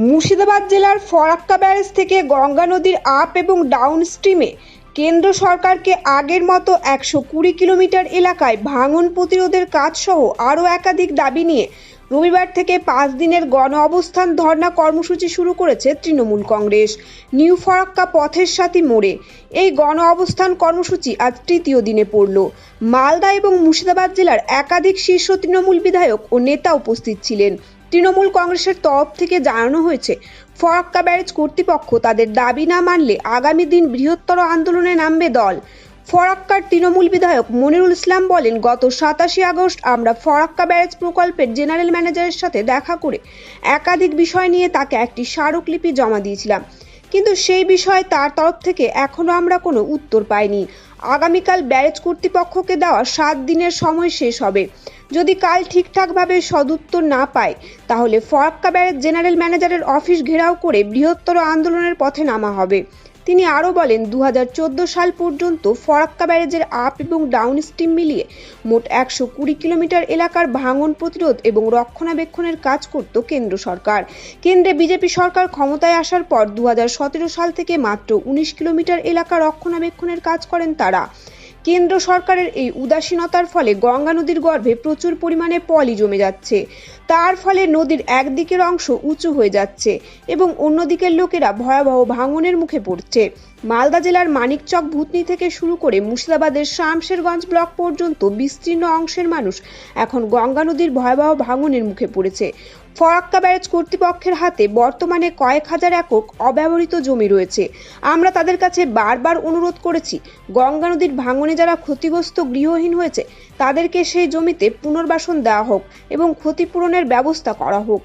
মুর্শিদাবাদ জেলার ফরাক্কা ব্যারেজ থেকে গঙ্গা নদীর আপ এবং ডাউন স্ট্রিমে কেন্দ্র সরকারকে আগের মতো একশো কুড়ি কিলোমিটার এলাকায় ভাঙন প্রতিরোধের কাজসহ আরও একাধিক দাবি নিয়ে রবিবার থেকে পাঁচ দিনের গণ অবস্থান ধর্ণা কর্মসূচি শুরু করেছে তৃণমূল কংগ্রেস। নিউ ফরাক্কা পথের সাথী মোড়ে এই গণ অবস্থান কর্মসূচি আজ তৃতীয় দিনে পড়ল। মালদা এবং মুর্শিদাবাদ জেলার একাধিক শীর্ষ তৃণমূল বিধায়ক ও নেতা উপস্থিত ছিলেন। তৃণমূল কংগ্রেসের তরফ থেকে জানানো হয়েছে, ফরাক্কা ব্যারেজ কর্তৃপক্ষ তাদের দাবি না মানলে আগামী দিন বৃহত্তর আন্দোলনে নামবে দল। ফরাক্কার তৃণমূল বিধায়ক মনিরুল ইসলাম বলেন, গত সাতাশে আগস্ট আমরা ফরাক্কা ব্যারেজ প্রকল্পের জেনারেল ম্যানেজারের সাথে দেখা করে একাধিক বিষয় নিয়ে তাকে একটি স্মারকলিপি জমা দিয়েছিলাম। কিন্তু সেই বিষয়ে তার তরফ থেকে এখনও আমরা কোনো উত্তর পাইনি। আগামীকাল ব্যারেজ কর্তৃপক্ষকে দেওয়া সাত দিনের সময় শেষ হবে। যদি কাল ঠিকঠাকভাবে সদুত্তর না পায়, তাহলে ফরাক্কা ব্যারেজ জেনারেল ম্যানেজারের অফিস ঘেরাও করে বৃহত্তর আন্দোলনের পথে নামা হবে। তিনি আরও বলেন দু হাজার চোদ্দ সাল পর্যন্ত ফরাক্কা ব্যারেজের আপ এবং ডাউন স্ট্রিম মিলিয়ে মোট একশো কুড়ি কিলোমিটার এলাকার ভাঙন প্রতিরোধ এবং রক্ষণাবেক্ষণের কাজ করত কেন্দ্র সরকার। কেন্দ্রে বিজেপি সরকার ক্ষমতায় আসার পর দু হাজার সতেরো সাল থেকে মাত্র উনিশ কিলোমিটার এলাকা রক্ষণাবেক্ষণের কাজ করেন তারা। কেন্দ্র সরকারের এই উদাসীনতার ফলে গঙ্গা নদীর গর্ভে প্রচুর পরিমাণে পলি জমে যাচ্ছে। তার ফলে নদীর একদিকের অংশ উঁচু হয়ে যাচ্ছে এবং অন্যদিকের লোকেরা ভয়াবহ ভাঙনের মুখে পড়ছে। মালদা জেলার মানিকচক ভূতনি থেকে শুরু করে মুর্শিদাবাদের শামশেরগঞ্জ ব্লক পর্যন্ত বিস্তীর্ণ অংশের মানুষ এখন গঙ্গা নদীর ভয়াবহ ভাঙনের মুখে পড়েছে। ফরাক্কা ব্যারেজ কর্তৃপক্ষের হাতে বর্তমানে কয়েক হাজার একক অব্যবহৃত জমি রয়েছে। আমরা তাদের কাছে বারবার অনুরোধ করেছি, গঙ্গা নদীর ভাঙনে যারা ক্ষতিগ্রস্ত গৃহহীন হয়েছে, তাদেরকে সেই জমিতে পুনর্বাসন দেওয়া হোক এবং ক্ষতিপূরণের ব্যবস্থা করা হোক।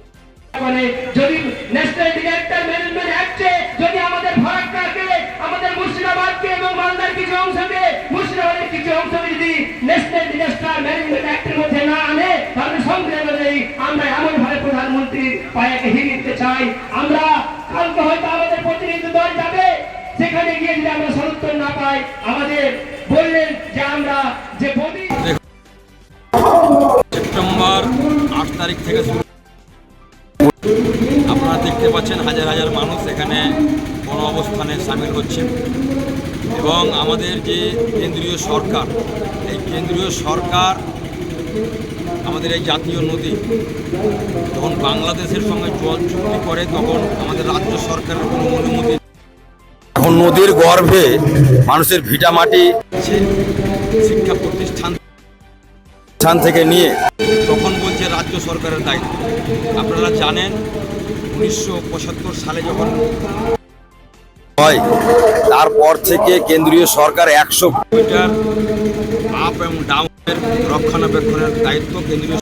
যাবে, সেখানে গিয়ে যদি আমরা সদুত্তর না পাই, আমাদের বললেন যে আমরা যে তারিখ থেকে শুরু আপনারা দেখতে পাচ্ছেন হাজার হাজার মানুষ এখানে গণ অবস্থানে সামিল হচ্ছেন এবং আমাদের যে কেন্দ্রীয় সরকার, এই কেন্দ্রীয় সরকার আমাদের এই জাতীয় নদী যখন বাংলাদেশের সঙ্গে জল চুক্তি করে, তখন আমাদের রাজ্য সরকারের কোনো অনুমতি এখন নদীর গর্ভে মানুষের ভিটা মাটি শিক্ষা প্রতিষ্ঠান থেকে নিয়ে তখন বলছে রাজ্য সরকারের দায়িত্ব। আপনারা জানেন, উনিশশো পঁচাত্তর সালে যখন হয়, তারপর থেকে কেন্দ্রীয় সরকার একশো মিটার আপ এবং ডাউনের রক্ষণাবেক্ষণের দায়িত্ব কেন্দ্রীয়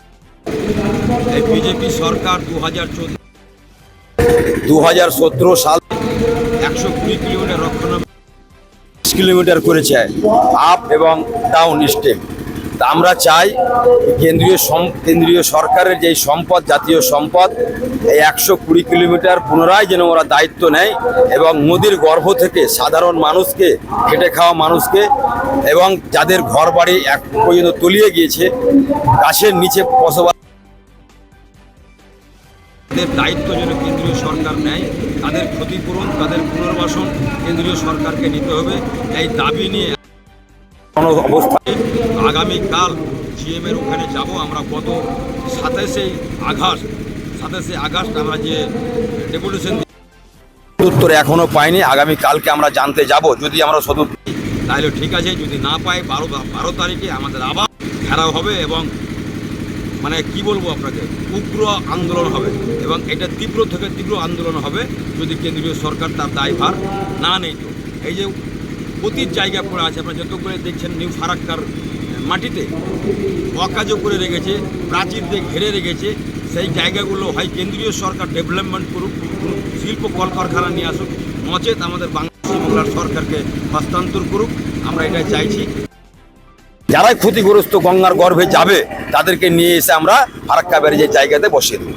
এই বিজেপি সরকার দু হাজার চোদ্দ দু হাজার সতেরো সাল একশো কুড়ি কিলোমিটার রক্ষণাবেক্ষণ কিলোমিটার করেছে আপ এবং ডাউন স্টেপ আমরা চাই কেন্দ্রীয় কেন্দ্রীয় সরকারের যেই সম্পদ, জাতীয় সম্পদ, এই একশো কুড়ি কিলোমিটার পুনরায় যেন ওরা দায়িত্ব নেয় এবং নদীর গর্ভ থেকে সাধারণ মানুষকে, খেটে খাওয়া মানুষকে এবং যাদের ঘর বাড়ি এক পর্যন্ত তলিয়ে গিয়েছে, গাছের নিচে বসবাস তাদের দায়িত্ব যেন কেন্দ্রীয় সরকার নেয়, তাদের ক্ষতিপূরণ, তাদের পুনর্বাসন কেন্দ্রীয় সরকারকে নিতে হবে। এই দাবি নিয়ে অবস্থা। আগামীকাল জিএম এর ওখানে যাব আমরা গত সাতাশে আগস্ট সাতাশে আগস্ট আমরা যে ডেপুটেশন উত্তর এখনও পাইনি আগামী কালকে আমরা জানতে যাব যদি আমরা সদু তাহলে ঠিক আছে যদি না পাই বারো বারো তারিখে আমাদের আবার ঘেরাও হবে এবং মানে কি বলব আপনাকে উগ্র আন্দোলন হবে এবং এটা তীব্র থেকে তীব্র আন্দোলন হবে যদি কেন্দ্রীয় সরকার তার দায়ভার না নেই তো। এই যে অতীত জায়গা পড়ে আছে, আপনারা যত করে দেখছেন নিউ ফারাক্কার মাটিতে, অকাজও করে রেখেছে, প্রাচীর দিয়ে ঘেরে রেখেছে, সেই জায়গাগুলো হয় কেন্দ্রীয় সরকার ডেভেলপমেন্ট করুক শিল্প কলকারখানা নিয়ে আসুক নচেত আমাদের বাংলার সরকারকে হস্তান্তর করুক, আমরা এটাই চাইছি। যারাই ক্ষতিগ্রস্ত গঙ্গার গর্ভে যাবে, তাদেরকে নিয়ে এসে আমরা ফারাক্কা ব্যারেজের জায়গাতে বসিয়ে দেবো।